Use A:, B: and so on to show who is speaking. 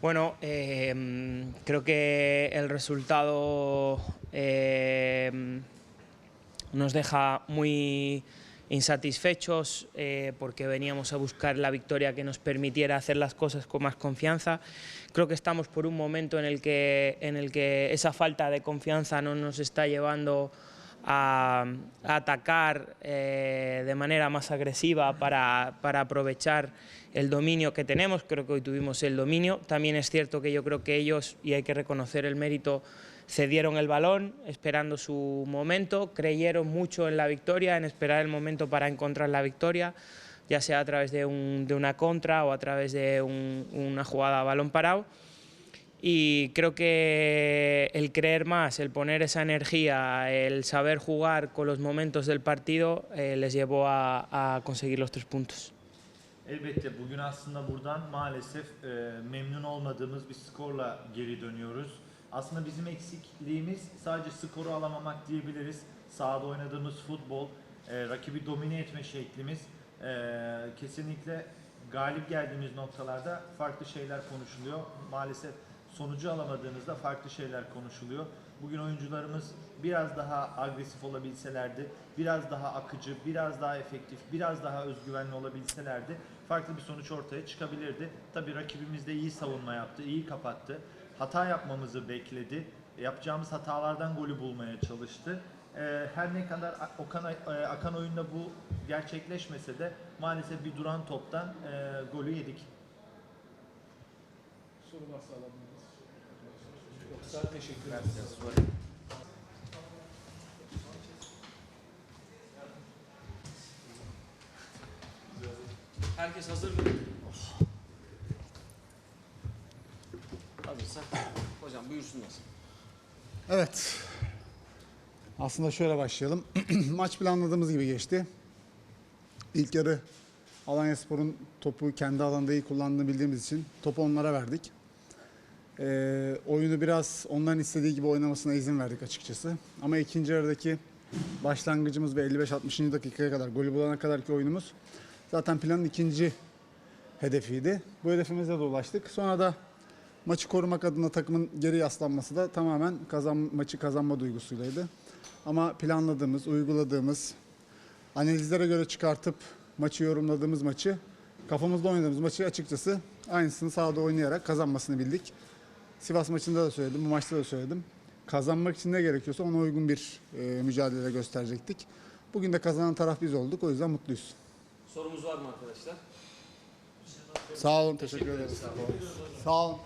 A: Bueno, eh, creo que el resultado eh, nos deja muy insatisfechos eh, porque veníamos a buscar la victoria que nos permitiera hacer las cosas con más confianza. Creo que estamos por un momento en el que, en el que esa falta de confianza no nos está llevando a, atacar eh, de manera más agresiva para, para aprovechar el dominio que tenemos. Creo que hoy tuvimos el dominio. También es cierto que yo creo que ellos, y hay que reconocer el mérito, cedieron el balón esperando su momento, creyeron mucho en la victoria, en esperar el momento para encontrar la victoria, ya sea a través de, un- de una contra o a través de un- una jugada a balón parado. Y creo que el creer más, el poner esa energía, el saber jugar con los momentos del partido eh, les llevó a, a conseguir los tres puntos.
B: Elbette bugün aslında buradan maalesef e, memnun olmadığımız bir skorla geri dönüyoruz. Aslında bizim eksikliğimiz sadece skoru alamamak diyebiliriz. Sahada oynadığımız futbol, e, rakibi domine etme şeklimiz e, kesinlikle galip geldiğimiz noktalarda farklı şeyler konuşuluyor. Maalesef sonucu alamadığınızda farklı şeyler konuşuluyor. Bugün oyuncularımız biraz daha agresif olabilselerdi, biraz daha akıcı, biraz daha efektif, biraz daha özgüvenli olabilselerdi farklı bir sonuç ortaya çıkabilirdi. Tabii rakibimiz de iyi savunma yaptı, iyi kapattı. Hata yapmamızı bekledi. Yapacağımız hatalardan golü bulmaya çalıştı. Ee, her ne kadar Okan, e, akan oyunda bu gerçekleşmese de maalesef bir duran toptan e, golü yedik.
C: Soru varsa alabiliriz. Yoksa teşekkür ederiz.
A: Herkes hazır mı?
D: Hazırsa hocam buyursunlar.
E: Evet. Aslında şöyle başlayalım. Maç planladığımız gibi geçti. İlk yarı Alanyaspor'un topu kendi alanda iyi kullandığını bildiğimiz için topu onlara verdik. Ee, oyunu biraz onların istediği gibi oynamasına izin verdik açıkçası. Ama ikinci yarıdaki başlangıcımız ve 55-60. dakikaya kadar golü bulana kadarki oyunumuz zaten planın ikinci hedefiydi. Bu hedefimize de ulaştık. Sonra da maçı korumak adına takımın geri yaslanması da tamamen kazan, maçı kazanma duygusuylaydı. Ama planladığımız, uyguladığımız, analizlere göre çıkartıp maçı yorumladığımız maçı, kafamızda oynadığımız maçı açıkçası aynısını sahada oynayarak kazanmasını bildik. Sivas maçında da söyledim, bu maçta da söyledim. Kazanmak için ne gerekiyorsa ona uygun bir e, mücadele gösterecektik. Bugün de kazanan taraf biz olduk, o yüzden mutluyuz.
D: Sorumuz var mı arkadaşlar?
E: Sağ olun, teşekkür ederiz. Sağ olun.